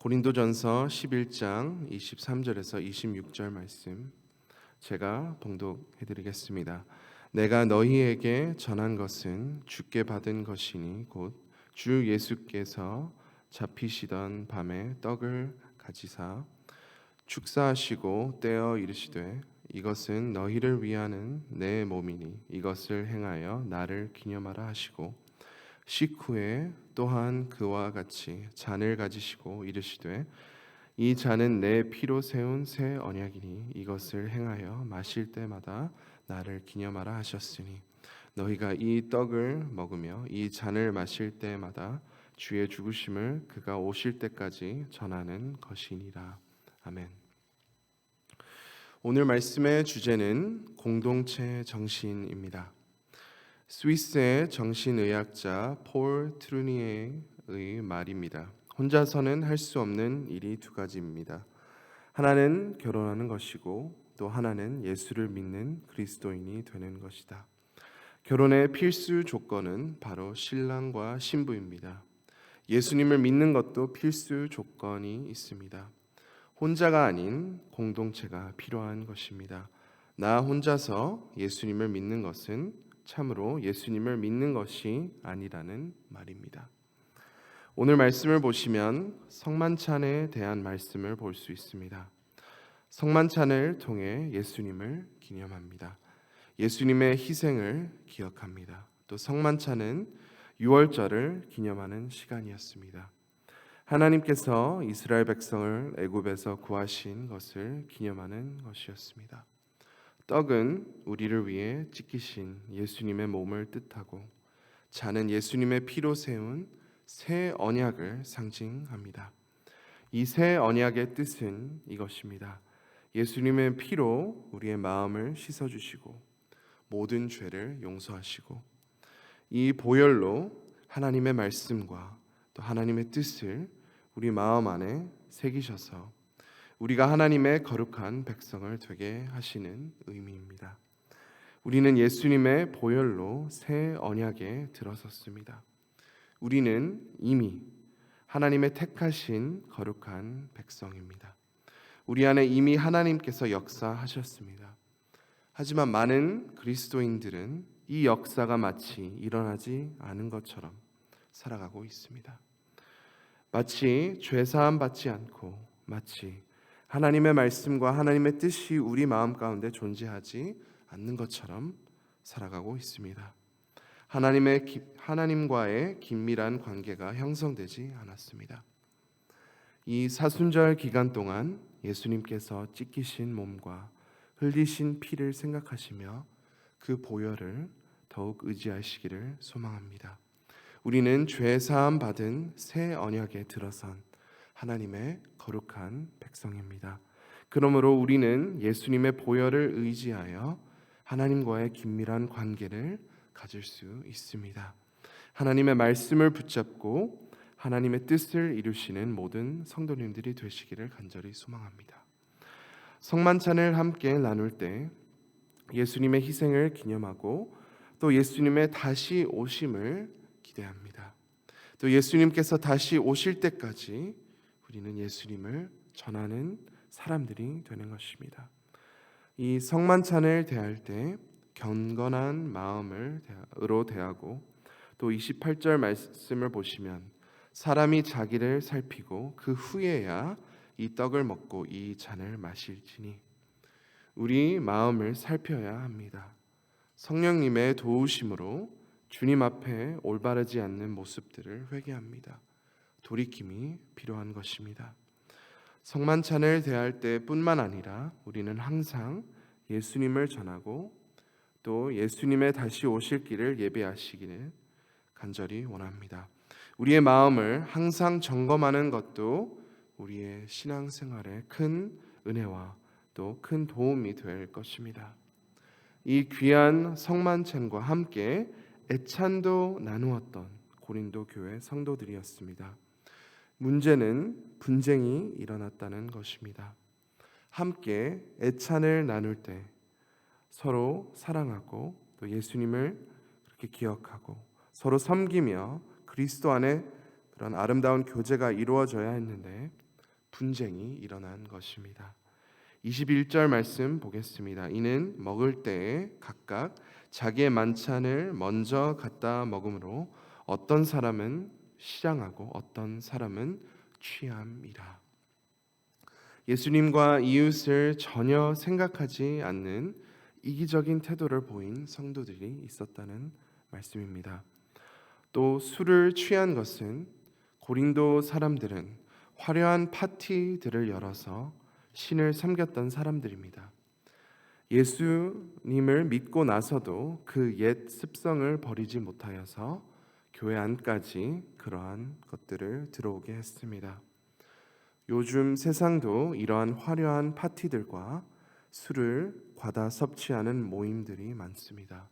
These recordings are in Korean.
고린도전서 11장 23절에서 26절 말씀 제가 봉독해 드리겠습니다. 내가 너희에게 전한 것은 주께 받은 것이니 곧 주 예수께서 잡히시던 밤에 떡을 가지사 축사하시고 떼어 이르시되 이것은 너희를 위하는 내 몸이니 이것을 행하여 나를 기념하라 하시고 식후에 또한 그와 같이 잔을 가지시고 이르시되 이 잔은 내 피로 세운 새 언약이니 이것을 행하여 마실 때마다 나를 기념하라 하셨으니 너희가 이 떡을 먹으며 이 잔을 마실 때마다 주의 죽으심을 그가 오실 때까지 전하는 것이니라 아멘. 오늘 말씀의 주제는 공동체 정신입니다. 스위스의 정신의학자 폴 트루니에의 말입니다. 혼자서는 할 수 없는 일이 두 가지입니다. 하나는 결혼하는 것이고 또 하나는 예수를 믿는 그리스도인이 되는 것이다. 결혼의 필수 조건은 바로 신랑과 신부입니다. 예수님을 믿는 것도 필수 조건이 있습니다. 혼자가 아닌 공동체가 필요한 것입니다. 나 혼자서 예수님을 믿는 것은 참으로 예수님을 믿는 것이 아니라는 말입니다. 오늘 말씀을 보시면 성만찬에 대한 말씀을 볼 수 있습니다. 성만찬을 통해 예수님을 기념합니다. 예수님의 희생을 기억합니다. 또 성만찬은 유월절을 기념하는 시간이었습니다. 하나님께서 이스라엘 백성을 애굽에서 구하신 것을 기념하는 것이었습니다. 떡은 우리를 위해 찢기신 예수님의 몸을 뜻하고 잔은 예수님의 피로 세운 새 언약을 상징합니다. 이 새 언약의 뜻은 이것입니다. 예수님의 피로 우리의 마음을 씻어 주시고 모든 죄를 용서하시고 이 보혈로 하나님의 말씀과 또 하나님의 뜻을 우리 마음 안에 새기셔서 우리가 하나님의 거룩한 백성을 되게 하시는 의미입니다. 우리는 예수님의 보혈로 새 언약에 들어섰습니다. 우리는 이미 하나님의 택하신 거룩한 백성입니다. 우리 안에 이미 하나님께서 역사하셨습니다. 하지만 많은 그리스도인들은 이 역사가 마치 일어나지 않은 것처럼 살아가고 있습니다. 마치 죄 사함 받지 않고 마치 하나님의 말씀과 하나님의 뜻이 우리 마음 가운데 존재하지 않는 것처럼 살아가고 있습니다. 하나님의 하나님과의 긴밀한 관계가 형성되지 않았습니다. 이 사순절 기간 동안 예수님께서 찢기신 몸과 흘리신 피를 생각하시며 그 보혈을 더욱 의지하시기를 소망합니다. 우리는 죄 사함 받은 새 언약에 들어선 하나님의 거룩한 백성입니다. 그러므로 우리는 예수님의 보혈을 의지하여 하나님과의 긴밀한 관계를 가질 수 있습니다. 하나님의 말씀을 붙잡고 하나님의 뜻을 이루시는 모든 성도님들이 되시기를 간절히 소망합니다. 성만찬을 함께 나눌 때 예수님의 희생을 기념하고 또 예수님의 다시 오심을 기대합니다. 또 예수님께서 다시 오실 때까지 우리는 예수님을 전하는 사람들이 되는 것입니다. 이 성만찬을 대할 때 경건한 마음으로 대하고 또 28절 말씀을 보시면 사람이 자기를 살피고 그 후에야 이 떡을 먹고 이 잔을 마실지니 우리 마음을 살펴야 합니다. 성령님의 도우심으로 주님 앞에 올바르지 않는 모습들을 회개합니다. 돌이킴이 필요한 것입니다. 성만찬을 대할 때뿐만 아니라 우리는 항상 예수님을 전하고 또 예수님의 다시 오실 길을 예배하시기를 간절히 원합니다. 우리의 마음을 항상 점검하는 것도 우리의 신앙생활에 큰 은혜와 또 큰 도움이 될 것입니다. 이 귀한 성만찬과 함께 애찬도 나누었던 고린도 교회 성도들이었습니다. 문제는 분쟁이 일어났다는 것입니다. 함께 애찬을 나눌 때 서로 사랑하고 또 예수님을 그렇게 기억하고 서로 섬기며 그리스도 안에 그런 아름다운 교제가 이루어져야 했는데 분쟁이 일어난 것입니다. 21절 말씀 보겠습니다. 이는 먹을 때에 각각 자기의 만찬을 먼저 갖다 먹음으로 어떤 사람은 시장하고 어떤 사람은 취함이라. 예수님과 이웃을 전혀 생각하지 않는 이기적인 태도를 보인 성도들이 있었다는 말씀입니다. 또 술을 취한 것은 고린도 사람들은 화려한 파티들을 열어서 신을 섬겼던 사람들입니다. 예수님을 믿고 나서도 그 옛 습성을 버리지 못하여서 교회 안까지 그러한 것들을 들어오게 했습니다. 요즘 세상도 이러한 화려한 파티들과 술을 과다 섭취하는 모임들이 많습니다.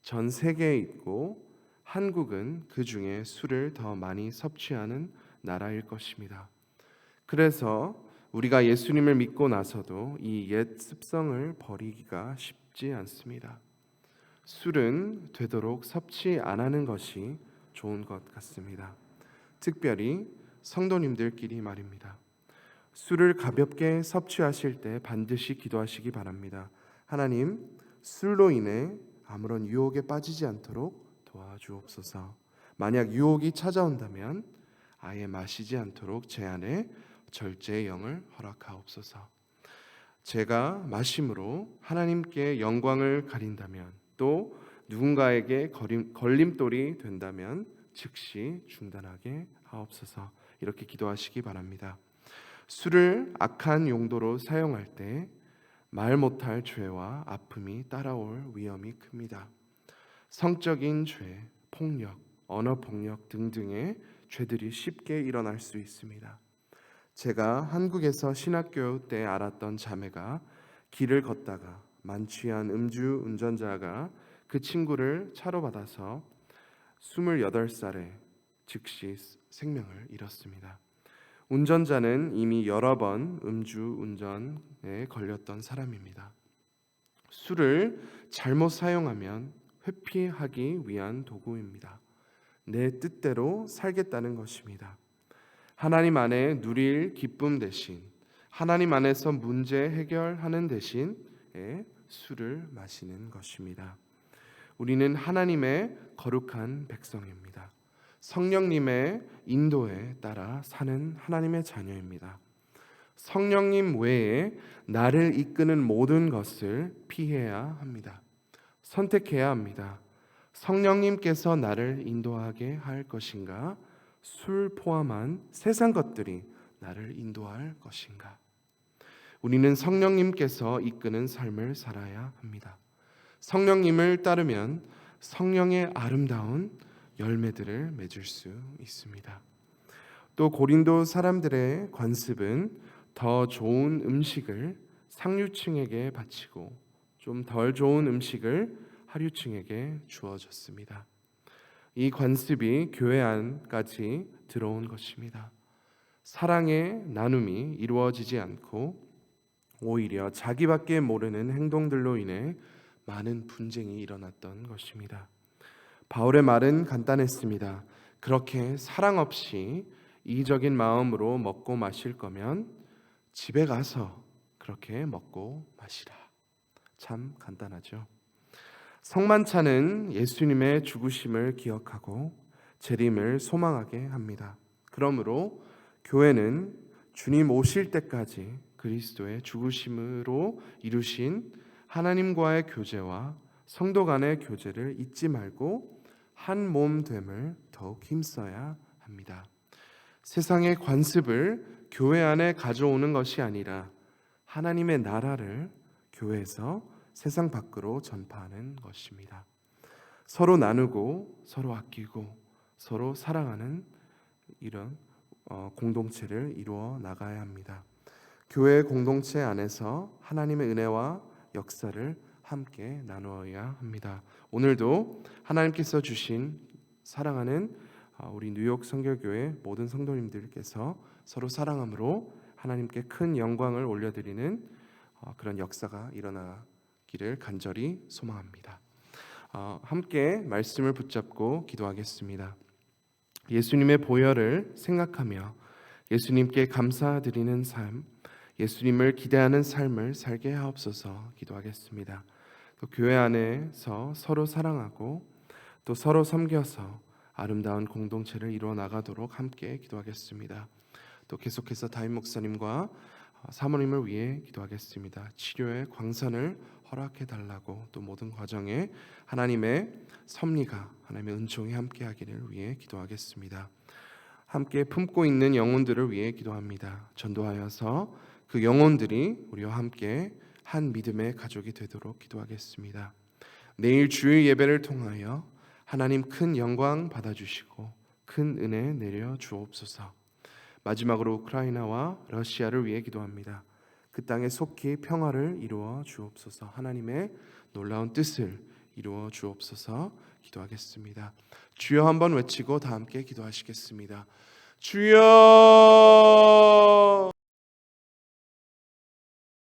전 세계에 있고 한국은 그 중에 술을 더 많이 섭취하는 나라일 것입니다. 그래서 우리가 예수님을 믿고 나서도 이 옛 습성을 버리기가 쉽지 않습니다. 술은 되도록 섭취 안 하는 것이 좋은 것 같습니다. 특별히 성도님들끼리 말입니다. 술을 가볍게 섭취하실 때 반드시 기도하시기 바랍니다. 하나님, 술로 인해 아무런 유혹에 빠지지 않도록 도와주옵소서. 만약 유혹이 찾아온다면 아예 마시지 않도록 제 안에 절제의 영을 허락하옵소서. 제가 마심으로 하나님께 영광을 가린다면 또 누군가에게 걸림, 걸림돌이 된다면 즉시 중단하게 하옵소서. 이렇게 기도하시기 바랍니다. 술을 악한 용도로 사용할 때 말 못할 죄와 아픔이 따라올 위험이 큽니다. 성적인 죄, 폭력, 언어 폭력 등등의 죄들이 쉽게 일어날 수 있습니다. 제가 한국에서 신학교 때 알았던 자매가 길을 걷다가 만취한 음주 운전자가 그 친구를 차로 받아서 28살에 즉시 생명을 잃었습니다. 운전자는 이미 여러 번 음주 운전에 걸렸던 사람입니다. 술을 잘못 사용하면 회피하기 위한 도구입니다. 내 뜻대로 살겠다는 것입니다. 하나님 안에 누릴 기쁨 대신 하나님 안에서 문제 해결하는 대신에 술을 마시는 것입니다. 우리는 하나님의 거룩한 백성입니다. 성령님의 인도에 따라 사는 하나님의 자녀입니다. 성령님 외에 나를 이끄는 모든 것을 피해야 합니다. 선택해야 합니다. 성령님께서 나를 인도하게 할 것인가? 술 포함한 세상 것들이 나를 인도할 것인가? 우리는 성령님께서 이끄는 삶을 살아야 합니다. 성령님을 따르면 성령의 아름다운 열매들을 맺을 수 있습니다. 또 고린도 사람들의 관습은 더 좋은 음식을 상류층에게 바치고 좀 덜 좋은 음식을 하류층에게 주어졌습니다. 이 관습이 교회 안까지 들어온 것입니다. 사랑의 나눔이 이루어지지 않고 오히려 자기밖에 모르는 행동들로 인해 많은 분쟁이 일어났던 것입니다. 바울의 말은 간단했습니다. 그렇게 사랑 없이 이적인 마음으로 먹고 마실 거면 집에 가서 그렇게 먹고 마시라. 참 간단하죠. 성만찬은 예수님의 죽으심을 기억하고 재림을 소망하게 합니다. 그러므로 교회는 주님 오실 때까지 그리스도의 죽으심으로 이루신 하나님과의 교제와 성도 간의 교제를 잊지 말고 한 몸 됨을 더욱 힘써야 합니다. 세상의 관습을 교회 안에 가져오는 것이 아니라 하나님의 나라를 교회에서 세상 밖으로 전파하는 것입니다. 서로 나누고 서로 아끼고 서로 사랑하는 이런 어, 공동체를 이루어 나가야 합니다. 교회 공동체 안에서 하나님의 은혜와 역사를 함께 나누어야 합니다. 오늘도 하나님께서 주신 사랑하는 어, 우리 뉴욕 성결교회 모든 성도님들께서 서로 사랑함으로 하나님께 큰 영광을 올려드리는 어, 그런 역사가 일어나 기를 간절히 소망합니다. 어, 함께 말씀을 붙잡고 기도하겠습니다. 예수님의 보혈을 생각하며 예수님께 감사드리는 삶, 예수님을 기대하는 삶을 살게 하옵소서 기도하겠습니다. 또 교회 안에서 서로 사랑하고 또 서로 섬겨서 아름다운 공동체를 이루어 나가도록 함께 기도하겠습니다. 또 계속해서 다임 목사님과 어, 사모님을 위해 기도하겠습니다. 치료의 광선을 허락해 달라고 또 모든 과정에 하나님의 섭리가 하나님의 은총이 함께하기를 위해 기도하겠습니다. 함께 품고 있는 영혼들을 위해 기도합니다. 전도하여서 그 영혼들이 우리와 함께 한 믿음의 가족이 되도록 기도하겠습니다. 내일 주일 예배를 통하여 하나님 큰 영광 받아주시고 큰 은혜 내려 주옵소서. 마지막으로 우크라이나와 러시아를 위해 기도합니다. 그 땅에 속히 평화를 이루어 주옵소서. 하나님의 놀라운 뜻을 이루어 주옵소서. 기도하겠습니다. 주여 한번 외치고 다 함께 기도하시겠습니다. 주여